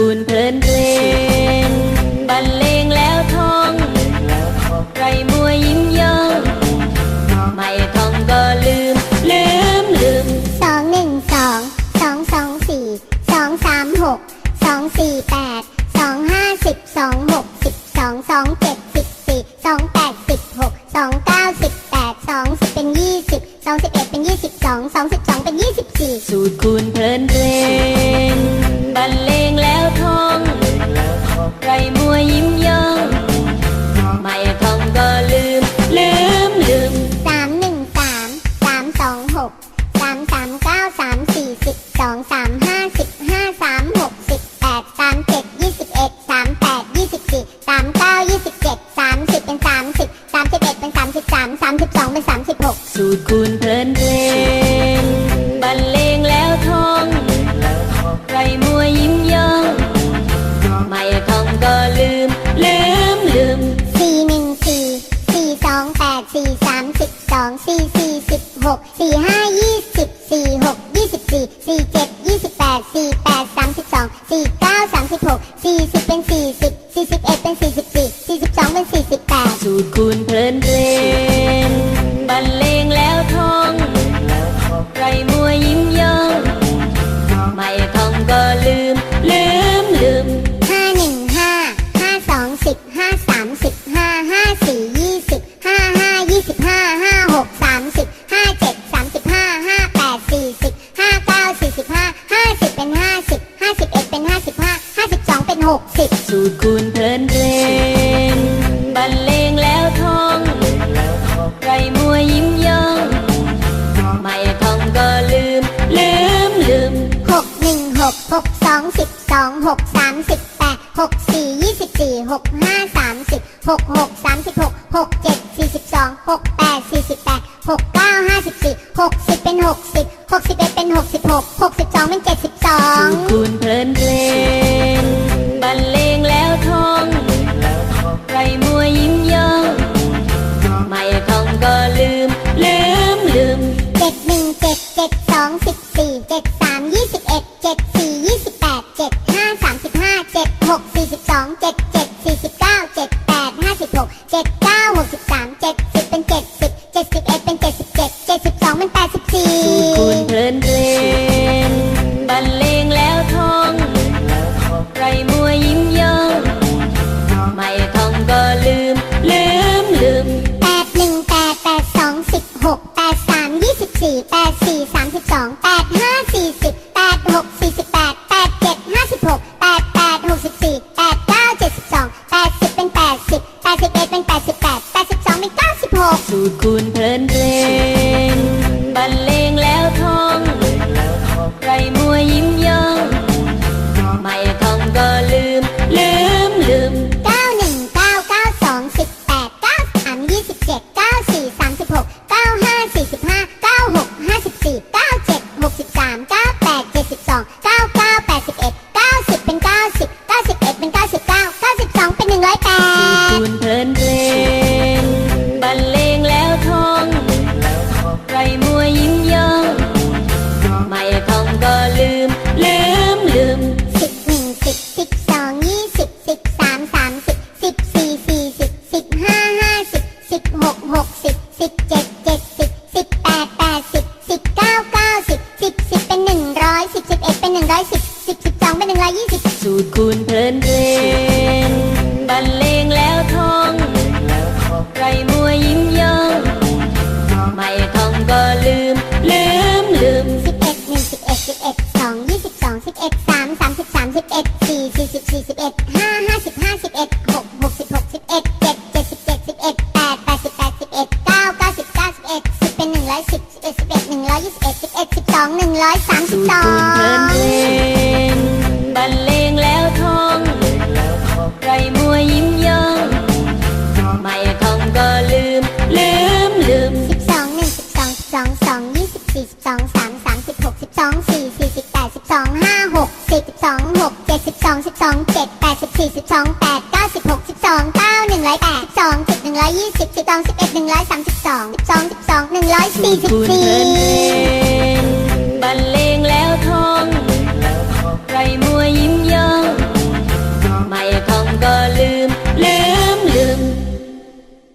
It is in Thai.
คูณเพลินเพลงบรรเลงแล้วท้องไรมัวยิ้มย่อง ไม่ท่องก็ลืม ลืมลืมสองหนึ่งสองสองสองสี่สองสามหกสองสี่แปดสองห้าสิบสองหกสิบสองสองเจ็ดสิบสี่สองแปดสิบหกสองเก้าสิบแปดสองสิบเป็นยี่สิบสองสิบเอ็ดเป็นยี่สิบสองสองสิบสองเป็นยี่สิบสี่สูตรคูณเพลินเพลงบรร ใครมัวยิ้ม สามสิบสองสี่สี่สิบหกสี่ห้ายี่สิบสี่หก สูตคุณเพลินเพลงบรรเลงแล้วท้องไรมัวยิ้มย่อง ไม่ท่องก็ลืม ลืมลืมหกหนึ่งหกหกสองสิบสองหกสามสิบแปดหกสี่ยี่สิบสี่หกห้าสามสิบหกหกสามสิบหกหกเจ็ดสี่สิบสองหกแปดสี่สิบแปดหกเก้า เจ็ดสามยี่สิบเอ็ด หกสูตรคุณเพลินเพลงบรรเลงแล้วท่องไรมัวยิ้มย่องไม่ท่องก็ลืม 20สูตรคูณเพลินเพลงบรรเลงแล้วท่องไรมัวยิ้มย่อง ไม่ท่องก็ลืม ลืมลืมสิบเอ็ดหนึ่งสิบเอ็ดสิบเอ็ดสองยี่สิบสองสิบเอ็ดสามสามสิบสามสิบเอ็ดสี่สี่สิบสี่สิบเอ็ดห้าห้าสิบห้าสิบเอ็ดหกหกสิบหกสิบเอ็ดเจ็ดเจ็ดสิบเจ็ดสิบเอ็ดแปดแปดสิบแปดสิบเอ็ดเก้าเก้าสิบเก้าสิบเอ็ดสิบเป็นหนึ่งร้อยสิบสิบเอ็ดสิบเอ็ดหนึ่งร้อยยี่สิบเอ็ดสิบเอ็ดสิบสองหนึ่งร้อยสามสิบสอง ดแปดสิบสี่สิบสองแปดเก้าสิบหกสิบสองเก้าหนึ่งร้อยแปดสิบสองสิบหนึ่งร้อยยี่สิบสิบสองสิบเอ็ดหนึ่งร้อยสามสิบสองสิบสองสิบสองหนึ่งร้อยสี่สิบสี่